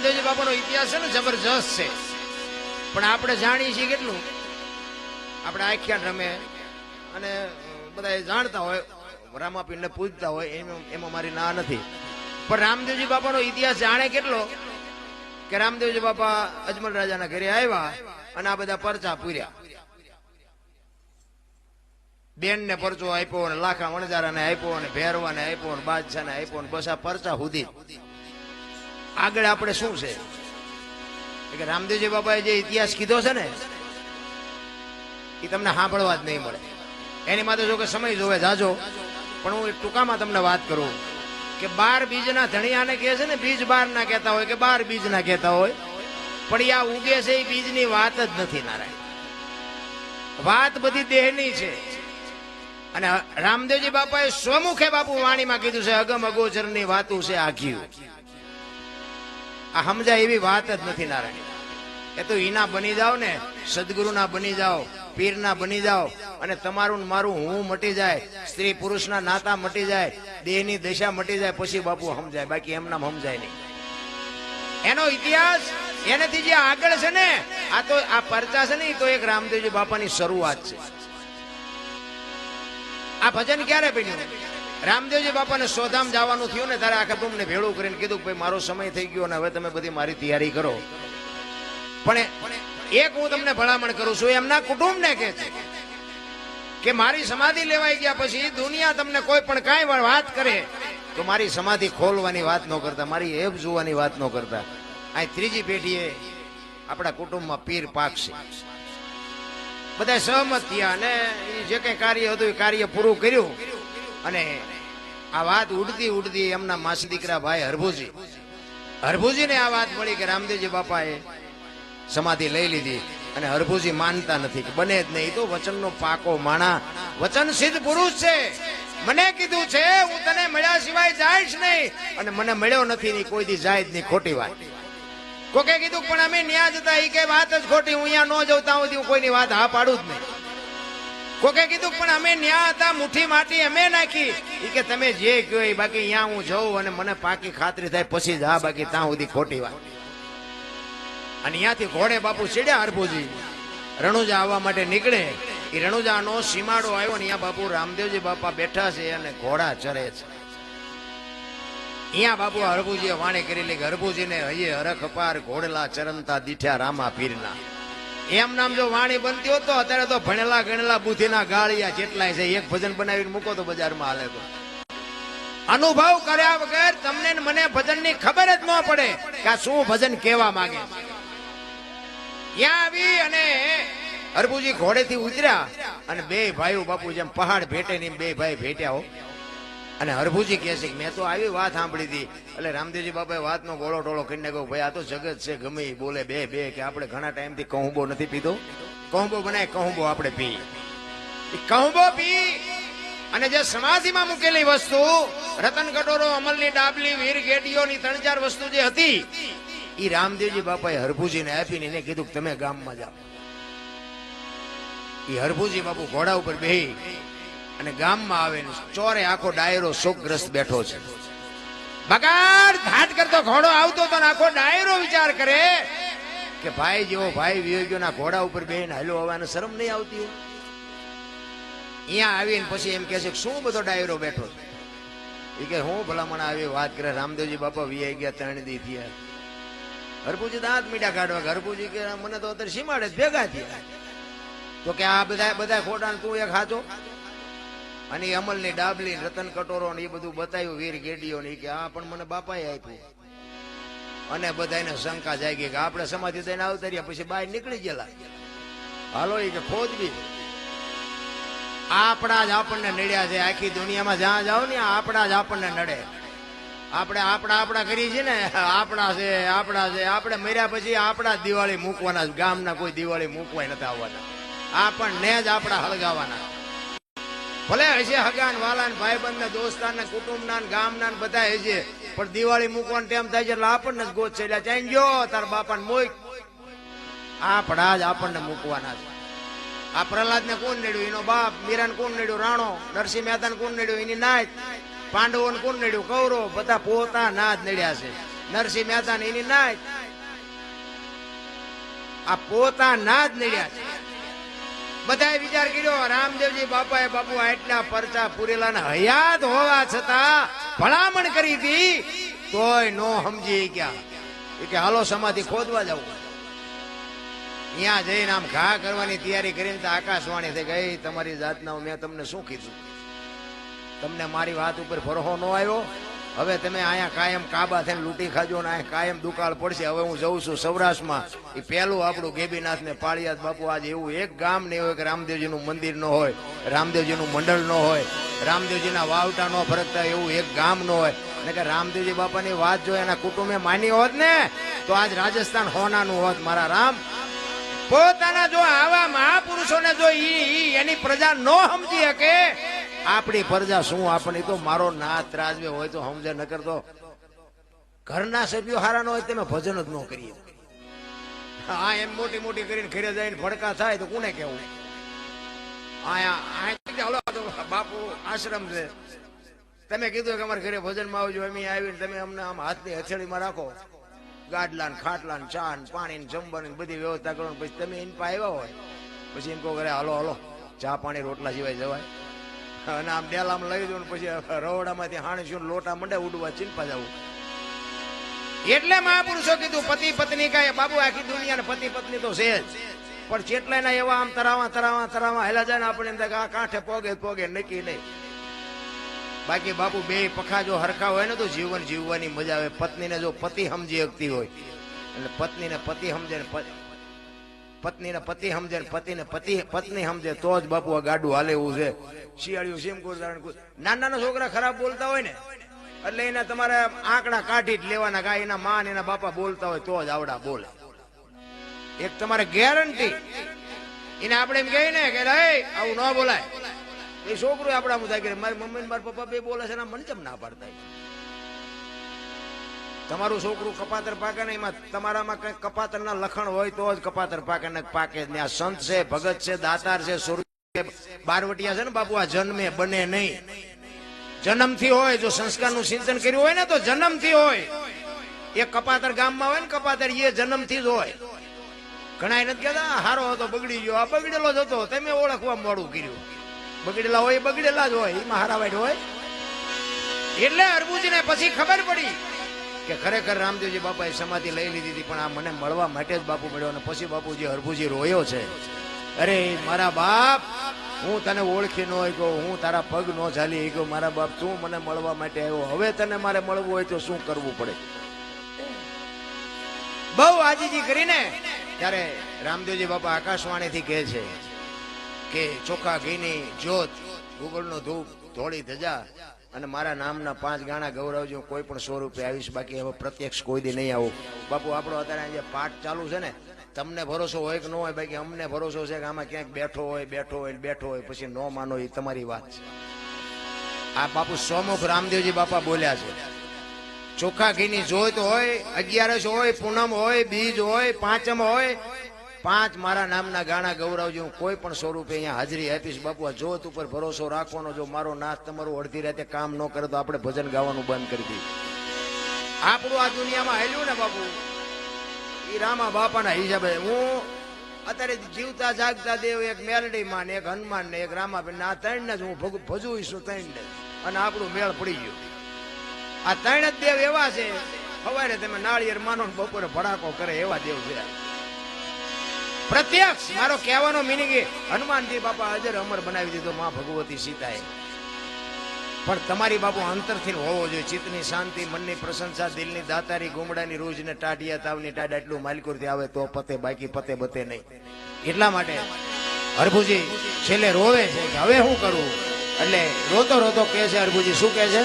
રામદેવજી બાપાનો ઇતિહાસ છે ને જબરજસ્ત છે. પણ આપણે જાણીએ છીએ કેટલું? આપણે આખ્યાન રમે અને બધા જાણતા હોય, રામાપીરને પૂજતા હોય, એમાં મારી ના નથી. પણ રામદેવજી બાપાનો ઇતિહાસ જાણે કેટલો? કે રામદેવજી બાપા અજમલ રાજાના ઘરે આવ્યા અને આ બધા પરચા પૂર્યા. બેન ને પરચો આપ્યો અને લાખા વણજારાને આપ્યો અને ભેરવાને આપ્યો બાદશાહને આપ્યો અને બસ આ પરચા સુધી. આગળ આપણે શું છે? કે રામદેવજી બાબાએ જે ઇતિહાસ કીધો છે ને, એ તમને સાંભળવા જ નહીં મળે. એની માટે જો કે સમય જોવે, જાજો. પણ હું ટૂંકામાં તમને વાત કરું કે બાર બીજના ધણિયાને કહે છે ને, બીજ બાર ના કહેતા હોય કે બાર બીજ ના કહેતા હોય, પણ આ ઉગે છે એ બીજની વાત જ નથી, નારાયણ. વાત બધી દેહની છે. અને રામદેવજી બાપાએ સ્વમુખે બાપુ વાણીમાં કીધું છે, અગમ અગોચરની વાતું છે આઘ્યું. આ સમજાય એવી વાત જ નથી નારાયણ. એ તો ઈના બની જાઓ ને, સદગુરુના બની જાઓ, પીરના બની જાઓ, અને તમારું મારું હું મટી જાય, સ્ત્રી પુરુષના નાતા મટી જાય, દેહની દશા મટી જાય, પછી બાપુ સમજાય, બાકી એમના સમજાય નહીં. એનો ઇતિહાસ એનાથી જે આગળ છે ને, આ તો આ પરચા છે ને તો એક રામદેવજી બાપાની શરૂઆત છે. આ ભજન ક્યારે બન્યું? રામદેવજી બાપાને સોધામ જવાનું થયું ને ત્યારે આખા કુટુંબને ભેળું કરીને કીધું કે ભાઈ, મારો સમય થઈ ગયો ને હવે તમે બધી મારી તૈયારી કરો. પણ એક હું તમને ભલામણ કરું છું, એમના કુટુંબને કે છે કે મારી સમાધિ લેવાઈ ગયા પછી દુનિયા તમને કોઈ પણ કાંઈ વાત કરે, તો મારી સમાધિ ખોલવાની વાત ન કરતા, મારી એબ જોવાની વાત ન કરતા. આ ત્રીજી પેઢીએ આપણા કુટુંબમાં પીર પાકશે બધા સહમત થયા અને જે કઈ કાર્ય હતું એ કાર્ય પૂરું કર્યું. અને આ વાત ઉડતી ઉડતી એમના માસી દીકરા ભાઈ હરભુજી. હરભુજીને આ વાત મળી કે રામદેવજી બાપાએ સમાધિ લઈ લીધી અને હરભુજી માનતા નથી કે બને જ નહીં. તો વચનનો પાકો માણા. વચન સિદ્ધ પુરુષ છે. મને કીધું છે, હું તને મળ્યા સિવાય જાઈશ નહીં. અને મને મળ્યો નથી ની કોઈ દી જાય જ નહીં, ખોટી વાત. કોકે કીધું, પણ અમે ન્યા જતા એ કે વાત જ ખોટી, હું અહીંયા ન જવતા હું કોઈની વાત હા પાડું જ નહીં. કોકે કીધું, પણ અમે ન્યા હતા, મુઠ્ઠી માટી અમે નાખી. એ કે, તમે જે કયો એ બાકી અહીંયા હું જઉં અને મને પાકી ખાતરી થાય, પછી જ હા બાકી ત્યાં સુધી ખોટી વાત. અને અહીંયાથી ઘોડે બાપુ ચડ્યા હરભુજી. રણુજા આવવા માટે નીકળે. એ રણુજાનો સીમાડો આવ્યો ને અહીંયા બાપુ રામદેવજી બાપા બેઠા છે અને ઘોડા ચરે છે. અહીંયા બાપુ હરભુજીએ વાણી કરેલી હરભુજીને હૈયે હરખ અપાર ઘોડલા ચરંતા દીઠ્યા રામા પીરના એમ નામ જો વાણી બનતી હોત તો અત્યારે તો ભણેલા ગણેલા બુદ્ધિના ગાળિયા જેટલાય છે. એક ભજન બનાવીને મૂકો તો બજારમાં હાલે તો. અનુભવ કર્યા વગર તમને મને ભજનની ખબર જ ન પડે કે શું ભજન કેવા માંગે ત્યાં આવી અને હરભુજી ઘોડેથી ઉતર્યા અને બે ભાઈઓ બાપુ જેમ પહાડ ભેટે ને બે ભાઈ ભેટ્યા હો. અને હરભુજી કહે કે મેં તો આવી વાત સાંભળી હતી. એટલે રામદેવજી બાપાએ વાતનો ગોળો ટોળો કરીને કહ્યું, ભાઈ, આ તો જગત છે, ગમે બોલે બે બે, કે આપણે ઘણા ટાઈમથી કહુંબો નથી પીધો. કહુંબો બનાય, કહુંબો આપણે પી. કહુંબો પી. અને જે સમાધિમાં મૂકેલી વસ્તુ, રતન કટોરો, અમલની ડાબલી, વીર ગેડીઓની ત્રણ ચાર વસ્તુ જે હતી એ રામદેવજી બાપાએ હરભુજીને આપીને એને કીધું કે તમે ગામમાં જાઓ. એ હરભુજી બાપુ ઘોડા ઉપર બેહી અને ગામમાં આવે ને ચોરે આખો ડાયરો શોકગ્રસ્ત બેઠો છે. બગાડ ઘાટ કરતો ઘોડો આવતો તો આખો ડાયરો વિચાર કરે કે ભાઈ જેવો ભાઈ વિયોગ્યોના ઘોડા ઉપર બેહીને હાલો આવવાને શરમ નહીં આવતી અહીંયા આવીને પછી એમ કે છે શું બધો ડાયરો બેઠો છે? એ કે હું ભલામણ આવી વાત કરે, રામદેવજી બાપા વીઆઈ ગયા ત્રણ દી થયા. હરભુજી દાંત મીઠા કાઢવા કે કે મને તો અત્યારે સીમાડે ભેગા થયા. તો કે આ બધા બધા ખોટા તું એક હાચો? અને એ અમલની ડાબલી રતન કટોરો ને એ બધું બતાવ્યું વીર ગેડીઓ ને કે આ પણ મને બાપાએ આપ્યું. અને બધાને શંકા જાગી કે આપણે સમાધિ દઈને આવતા પછી બહાર નીકળી ગયેલા. હાલો એ કે ખોદવી. આપણા જ આપણને નડ્યા છે, આખી દુનિયામાં જ્યાં જાઓ ને આપણા જ આપણને નડે. આપણે આપણા આપણા કરીએ છીએ ને, આપણા છે આપણા છે. આપણે મર્યા પછી આપણા દિવાળી મૂકવાના. ગામના કોઈ દિવાળી મૂકવાય નથી આવવાના. આપણને જ આપણા હળગાવાના. ભલે હશે હગાન, વાલાન ભાઈબંધ ને દોસ્તાર ને કુટુંબ ના ગામ ના બધા હશે, પણ દિવાળી મૂકવાનો ટાઈમ થાય છે એટલે આપણને જ ગોત છે. ચાઈ ગયો, તાર બાપાને મોઈ આપણા જ આપણને મૂકવાના છે. આ પ્રહલાદ ને કોણ નડ્યું? એનો બાપ, મીરાને કોણ નડ્યું? રાણો, નરસિંહ મહેતા કોણ નડ્યું? એની નાચ પાંડવો કોણ નડ્યું? કૌરવ, બધા પોતા ના જ નડ્યા છે. નરસિંહ મહેતા ને એની નાચ આ પોતાના જ નડ્યા છે. બધાએ વિચાર કર્યો, રામદેવજી બાપાએ બાપુ આટલા પરચા પૂરેલા ને હયાત હોવા છતાં ભલામણ કરી હતી, તોય નો સમજી ગયા. કે, હાલો, સમાધિ ખોદવા જવું ત્યાં જઈને આમ ઘા કરવાની તૈયારી કરીને આકાશવાણી થઈ ગઈ, તમારી જાતના મેં તમને શું કીધું? તમને મારી વાત ઉપર ફરહો ન આવ્યો? હવે તમે અહીંયા કાયમ કાબા થઈને લૂંટી ખાજો ને અહીંયા કાયમ દુકાળ પડશે. હવે હું જઉં છું સૌરાષ્ટ્રમાં. એ પહેલું આપણું ગેબીનાથ ને પાળિયાદ બાપુ આજે એવું એક ગામ નહીં હોય કે રામદેવજીનું મંદિર ન હોય, રામદેવજીનું મંડળ ન હોય, રામદેવજીના વાવટા ન ફરકતા એવું એક ગામ ન હોય. ને કે રામદેવજી બાપાની વાત જો એના કુટુંબે માની હોત ને, તો આજ રાજસ્થાન હોનાનું હોત મારા રામ. પોતાના જો આવા મહાપુરુષોને જો એની પ્રજા નો સમજી શકે આપણી પ્રજા શું? આપણી તો મારો નાથ રાજવે હોય તો સમજે ન કરતો ઘરના સભ્યો હારા હોય તમે ભજન જ ન કરીએ. હા, એમ મોટી મોટી કરીને ઘરે જઈને ભડકા થાય તો કોને કેવું બાપુ આશ્રમ છે. તમે કીધું કે અમારા ઘરે ભજનમાં આવજો એમ આવીને તમે અમને આમ હાથની હથેળીમાં રાખો. ગાડલા ને ખાટલા ને ચા ને પાણી ને બધી વ્યવસ્થા કરો પછી તમે એની પાસે આવ્યા હોય. પછી એમ કહો ઘરે હાલો હાલો, ચા પાણી રોટલા સિવાય જવાય. અને આમ ડેલામાં લઈ જવું પછી રવડામાંથી હાણીશું લોટા મંડે ઉડવા ચિંપા જવું. એટલે મહાપુરુષો કીધું, પતિ પત્ની કાંઈ, બાબુ આખી દુનિયાને પતિ પત્ની તો છે જ. પણ ચેટલાના એવા આમ તરાવા તરાવા તરાવા હેલા જાય ને આપણે એમ આ કાંઠે પોગે પોગે, નક્કી નહીં. બાકી બાપુ બે પખા જો હરખા હોય ને તો જીવન જીવવાની મજા આવે. પત્નીને જો પતિ સમજી શકતી હોય. એટલે પત્નીને પતિ સમજે ને પત્નીને પતિ સમજે પતિને પતિ, પત્ની સમજે, તો જ બાપુ આ ગાડું હાલે એવું છે. શિયાળિયું સીમ નાના નાના છોકરા ખરાબ બોલતા હોય ને, એટલે એને તમારે આંકડા કાઢી જ લેવાના કાંઈ એના માં એના બાપા બોલતા હોય તો જ આવડા બોલે. એક તમારે ગેરંટી. એને આપણે એમ કહીએ ને કે રે આવું ન બોલાય. એ છોકરું આપણા મુદ્દા કરે મારી મમ્મી મારા પપ્પા બે બોલે છે મને કેમ ના પાડતા? તમારું છોકરું કપાતર પાકે ને એમાં તમારામાં કઈ કપાતર ના લખણ હોય તો જ કપાતર પાકે ને પાકે ને આ સંત છે, ભગત છે, દાતાર છે સુર બારવટિયા છે ને બાપુ, આ જન્મે, બને નહીં. જન્મથી હોય, જો સંસ્કારનું સિંચન કર્યું હોય ને તો જન્મથી હોય. એ કપાતર ગામમાં હોય ને કપાતર, એ જન્મથી જ હોય. ઘણા નથી કહેતા, હારો હતો, બગડી ગયો. આ બગડેલો જ હતો તમે ઓળખવા મોડું કર્યું. બગડેલા હોય બગડેલા જ હોય, એમાં હારાવાઈટ હોય. એટલે અરબુજીને પછી ખબર પડી. કે ખરેખર રામદેવજી બાપાએ સમાધિ લઈ લીધી હતી, પણ આ મને મળવા માટે જ બાપુ મળ્યો અને પછી બાપુજી હરભુજી રોયો છે. અરે, મારા બાપ, હું તને ઓળખી ન ગયો હું તારા પગ ન ઝાલી ગયો મારા બાપ, તું મને મળવા માટે આવ્યો. હવે તને મારે મળવું હોય તો શું કરવું પડે? બહુ આજીજી કરીને ત્યારે રામદેવજી બાપા આકાશવાણીથી કહે છે કે ચોખા ઘીની જ્યોત, ગુગળનો ધૂપ, ધોળી ધજા અને મારા નામના પાંચ ગાણા ગૌરવજો, કોઈ પણ સ્વરૂપે આવીશ, બાકી હવે પ્રત્યક્ષ કોઈ દી નહીં આવું. બાપુ, આપણો અત્યારે જે પાઠ ચાલુ છે ને, તમને ભરોસો હોય કે ન હોય, બાકી અમને ભરોસો છે કે આમાં ક્યાંક બેઠો હોય બેઠો હોય બેઠો હોય, પછી ન માનો એ તમારી વાત છે. આ બાપુ સોમુખ રામદેવજી બાપા બોલ્યા છે. ચોખ્ખા ઘીની જોત હોય, અગિયારસ હોય, પૂનમ હોય, બીજ હોય, પાંચમ હોય પાંચ મારા નામના ગાણા ગૌરવજી, હું કોઈ પણ સ્વરૂપે અહીંયા હાજરી આપીશ. બાપુ, આ જોત ઉપર ભરોસો રાખવાનો, જો મારો નાથ તમારું અડધી રાતે કામ ન કરે તો આપણે ભજન ગાવાનું બંધ કરી દઈએ. આપણું આ દુનિયામાં હેલ્યું ને બાપુ? એ રામા બાપાના હિસાબે. હું અત્યારે જીવતા જાગતા દેવ, એક મેલડી માં ને એક હનુમાન ને એક રામાબેન આ ત્રણ ને જ હું ભજવું છું ત્રણ ને અને આપણું મેળ પડી ગયું. આ ત્રણ જ દેવ એવા છે. સવારે તમે નાળિયેર માનો બપોરે ભડાકો કરે એવા દેવ છે. પ્રત્યક્ષ! મારો કહેવાનો મિનિંગ હનુમાનજી બાપા અજર અમર બનાવી દીધો માં ભગવતી સીતાએ. પણ તમારી બાપુ અંતરથી હોવો જોઈએ. ચિત્તની શાંતિ, મનની પ્રશંસા, દિલની દાતારી ગુમડાની રોજ ને ટાઢિયા, તાવની ટાઢા એટલું માલિકોરથી આવે તો પતે, બાકી પતે, બતે નહીં. એટલા માટે હરભુજી, છેલ્લે રોવે છે કે હવે શું કરવું એટલે રોતો રોતો કહે છે, હરભુજી, શું કહે છે?